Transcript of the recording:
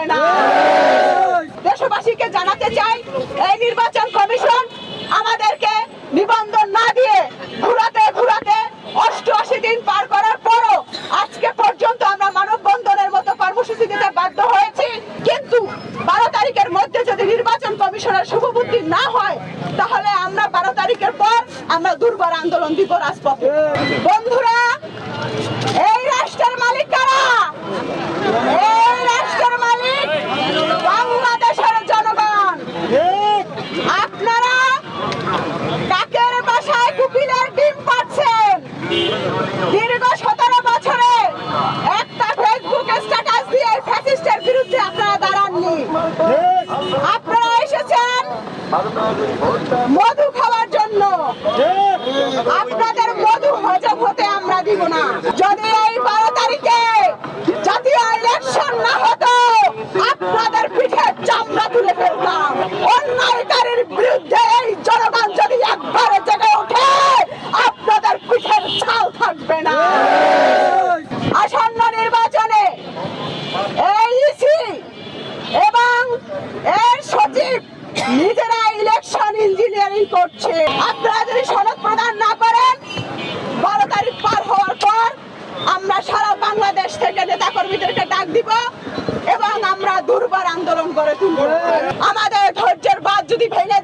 হবে না। দেশবাসীকে জানাতে চাই, এই নির্বাচন কমিশন আমাদেরকে নিবন্ধন না দিয়ে ঘুরাতে ঘুরাতে অষ্টআশি দিন পার করার পরও আজকে পর্যন্ত আমরা মানববন্ধনের মতো কর্মসূচি দিতে বাধ্য হয়েছি। কিন্তু বারো তারিখের মধ্যে যদি নির্বাচন কমিশনের শুভবুদ্ধি না হয়, তাহলে আমরা বারো তারিখের পর আমরা দুর্বার আন্দোলন দিব রাজপথে। আপনারা এসেছেন মধু খাওয়ার জন্য। আপনাদের মধু হজম হতে আমরা দিব না যদি এই বারো তারিখে জাতীয় ইলেকশন না হতো আপনাদের পিঠে চামড়া তুলে ফেলতাম অন্যায়কারীর বিরুদ্ধে এই জনগণ যদি একবারে জেগে ওঠে আপনাদের পিঠের ছাল থাকবে না আসন্ন নির্বাচনে এই ইসি এবং এর সচিব নিজেরা ইলেকশন ইঞ্জিনিয়ারিং করছে। আপনারা যদি সনদ প্রদান না করেন, বারো তারিখ পার হওয়ার পর আমরা সারা বাংলাদেশ থেকে নেতা কর্মীদেরকে ডাক দিব এবং আমরা দুর্বার আন্দোলন করে তুলব। আমাদের ধৈর্যের বাদ যদি ভেঙে